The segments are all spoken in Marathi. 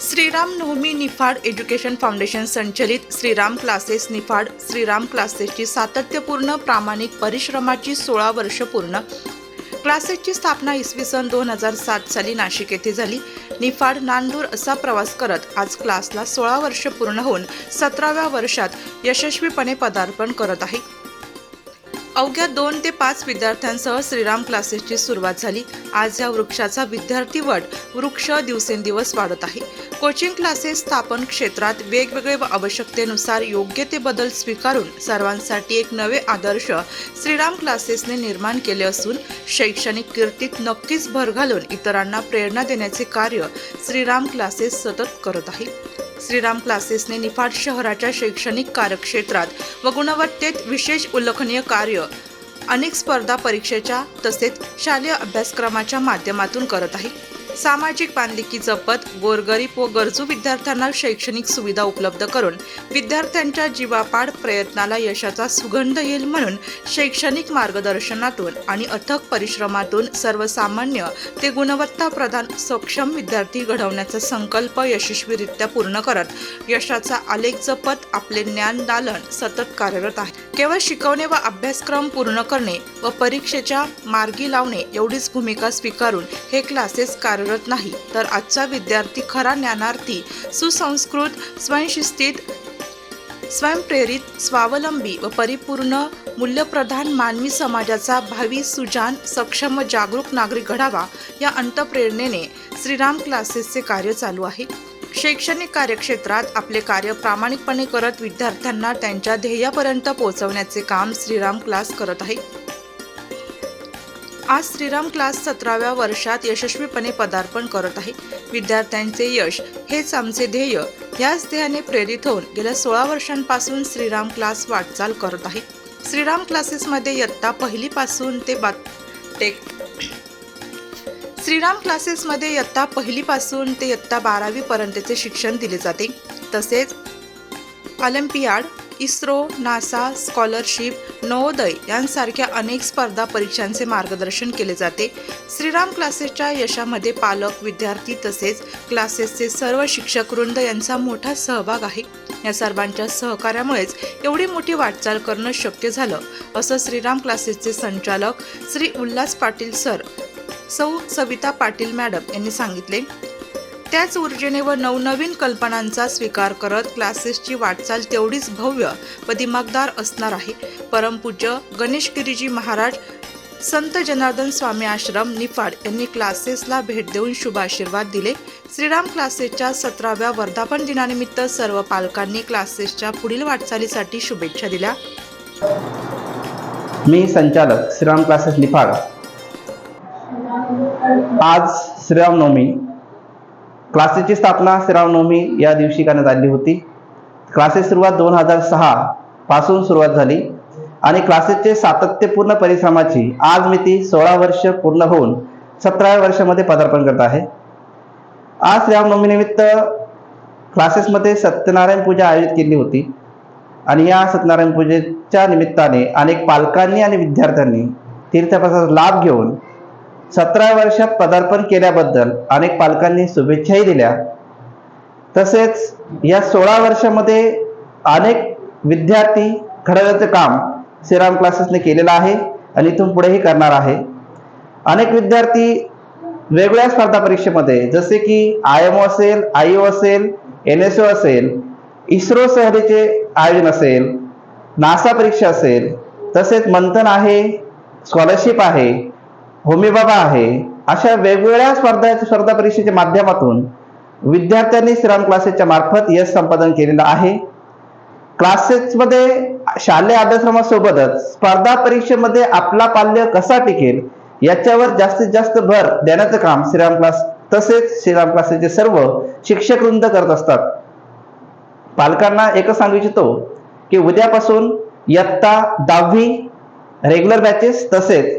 श्रीराम नवमी निफाड एज्युकेशन फाउंडेशन संचलित श्रीराम क्लासेस निफाड श्रीराम क्लासेसची सातत्यपूर्ण प्रामाणिक परिश्रमाची सोळा वर्ष पूर्ण. क्लासेसची स्थापना इसवी सन दोन हजार सात साली नाशिक येथे झाली. निफाड नांदूर असा प्रवास करत आज क्लासला सोळा वर्ष पूर्ण होऊन सतराव्या वर्षात यशस्वीपणे पदार्पण करत आहे. अवघ्या दोन ते पाच विद्यार्थ्यांसह श्रीराम क्लासेसची सुरुवात झाली. आज या वृक्षाचा विद्यार्थी वट वृक्ष दिवसेंदिवस वाढत आहे. कोचिंग क्लासेस स्थापन क्षेत्रात वेगवेगळे व आवश्यकतेनुसार योग्य ते बदल स्वीकारून सर्वांसाठी एक नवे आदर्श श्रीराम क्लासेसने निर्माण केले असून शैक्षणिक कीर्तीत नक्कीच भर घालून इतरांना प्रेरणा देण्याचे कार्य श्रीराम क्लासेस सतत करत आहे. श्रीराम क्लासेसने निफाड शहराच्या शैक्षणिक कार्यक्षेत्रात व गुणवत्तेत विशेष उल्लेखनीय कार्य अनेक स्पर्धा परीक्षेच्या तसेच शालेय अभ्यासक्रमाच्या माध्यमातून करत आहे. सामाजिक बांधिलकी जपत गोरगरीब व गरजू विद्यार्थ्यांना शैक्षणिक सुविधा उपलब्ध करून विद्यार्थ्यांच्या जीवापाड प्रयत्नाला यशाचा सुगंध येईल म्हणून शैक्षणिक मार्गदर्शनातून आणि अथक परिश्रमातून सर्वसामान्य ते गुणवत्ता प्रदान सक्षम विद्यार्थी घडवण्याचा संकल्प यशस्वीरित्या पूर्ण करत यशाचा आलेख जपत आपले ज्ञान दालन सतत कार्यरत आहे. केवळ शिकवणे व अभ्यासक्रम पूर्ण करणे व परीक्षेच्या मार्गी लावणे एवढीच भूमिका स्वीकारून हे क्लासेस कार्यरत नाही. तर आजचा विद्यार्थी खरा ज्ञानार्थी सुसंस्कृत स्वयंशिस्तीत स्वयंप्रेरित स्वावलंबी व परिपूर्ण मूल्यप्रधान मानवी समाजाचा भावी सुजान सक्षम व जागरूक नागरिक घडावा या अंतप्रेरणेने श्रीराम क्लासेसचे कार्य चालू आहे. शैक्षणिक कार्यक्षेत्रात आपले कार्य प्रामाणिकपणे करत विद्यार्थ्यांना त्यांच्या ध्येयापर्यंत पोहोचवण्याचे काम श्रीराम क्लास करत आहे. आज श्रीराम क्लास सतराव्या वर्षात यशस्वीपणे पदार्पण करत आहे. विद्यार्थ्यांचे यश हेच आमचे ध्येय. याच ध्येयाने प्रेरित होऊन गेल्या सोळा वर्षांपासून श्रीराम क्लास वाटचाल करत आहे. श्रीराम क्लासेसमध्ये इयत्ता पहिलीपासून ते बा टेक श्रीराम क्लासेसमध्ये इयत्ता पहिलीपासून ते इयत्ता बारावीपर्यंतचे शिक्षण दिले जाते. तसेच olympiad ISRO NASA scholarship Navodaya यांसारख्या अनेक स्पर्धा परीक्षांचे मार्गदर्शन केले जाते. श्रीराम क्लासेसच्या यशामध्ये पालक विद्यार्थी तसेच क्लासेसचे सर्व शिक्षक वृंद यांचा मोठा सहभाग आहे. या सर्वांच्या सहकार्यामुळेच एवढी मोठी वाटचाल करणं शक्य झालं असं श्रीराम क्लासेसचे संचालक श्री उल्हास पाटील सर सौ सविता पाटील मॅडम यांनी सांगितले. त्याच ऊर्जेने व नवनवीन कल्पनांचा स्वीकार करत क्लासेसची वाटचाल तेवढीच भव्य व दिमागदार असणार आहे. परमपूज्य गणेश गिरीजी महाराज संत जनार्दन स्वामी आश्रम निफाड यांनी क्लासेसला भेट देऊन शुभ आशीर्वाद दिले. श्रीराम क्लासेसच्या सतराव्या वर्धापन दिनानिमित्त सर्व पालकांनी क्लासेसच्या पुढील वाटचालीसाठी शुभेच्छा दिल्या. मी संचालक श्रीराम क्लासेस निफाड. आज श्रीरामनवमी क्लासेसची स्थापना श्रीरामनवमी या दिवशी करण्यात आली होती. क्लासेस सुरुवात दोन हजार सहा पासून सुरुवात झाली आणि क्लासेसचे सातत्यपूर्ण परिश्रमाची आज मी ती सोळा वर्ष पूर्ण होऊन सतराव्या वर्षामध्ये पदार्पण करत आहे. आज श्रीरामनवमीनिमित्त क्लासेसमध्ये सत्यनारायण पूजा आयोजित केली होती आणि या सत्यनारायण पूजेच्या निमित्ताने अनेक पालकांनी आणि विद्यार्थ्यांनी तीर्थप्रसाद लाभ घेऊन सतरा वर्षात पदार्पण केल्याबद्दल अनेक पालकांनी शुभेच्छाही दिल्या. तसेच या सोळा वर्षामध्ये अनेक विद्यार्थी घडवण्याचं काम श्रीराम क्लासेसने केलेलं आहे आणि इथून पुढेही करणार आहे. अनेक विद्यार्थी वेगवेगळ्या स्पर्धा परीक्षेमध्ये जसे की आय एम ओ असेल आय ओ असेल एन एस ओ असेल इस्रो सहलीचे आयोजन असेल नासा परीक्षा असेल तसेच मंथन आहे स्कॉलरशिप आहे होमीबाबा आहे अशा वेगवेगळ्या स्पर्धा स्पर्धा परीक्षेच्या माध्यमातून विद्यार्थ्यांनी श्रीराम क्लासेसच्या मार्फत यश संपादन केलेलं आहे. क्लासेसमध्ये शालेय अभ्यासक्रमासोबतच स्पर्धा परीक्षेमध्ये आपला पाल्य कसा टिकेल याच्यावर जास्तीत जास्त भर देण्याचं काम श्रीराम क्लास तसेच श्रीराम क्लासेसचे सर्व शिक्षक वृंद करत असतात. पालकांना एकच सांगू इच्छितो की उद्यापासून इयत्ता दहावी रेग्युलर बॅचेस तसेच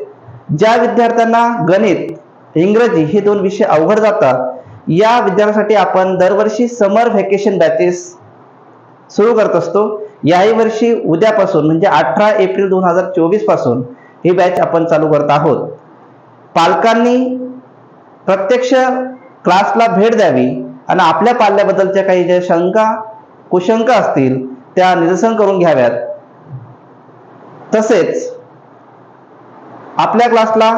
ज्या विद्यार्थ्यांना गणित इंग्रजी हे दोन विषय अवघड जातात या विद्यार्थ्यांसाठी आपण दरवर्षी समर व्हॅकेशन बॅचेस सुरू करत असतो. याही वर्षी उद्यापासून म्हणजे अठरा एप्रिल दोन हजार चोवीसपासून ही बॅच आपण चालू करत आहोत. पालकांनी प्रत्यक्ष क्लासला भेट द्यावी आणि आपल्या पाल्याबद्दलच्या काही ज्या शंका कुशंका असतील त्या निरसन करून घ्याव्यात. तसेच आपल्या क्लासला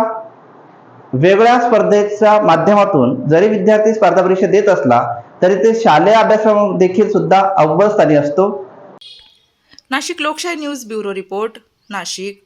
वेगळ्या स्पर्धेच्या माध्यमातून जरी विद्यार्थी स्पर्धा परीक्षा देत असला तरी ते शालेय अभ्यासक्रम देखील सुद्धा अव्वल स्थानी असतो. नाशिक लोकशाही न्यूज ब्युरो रिपोर्ट नाशिक.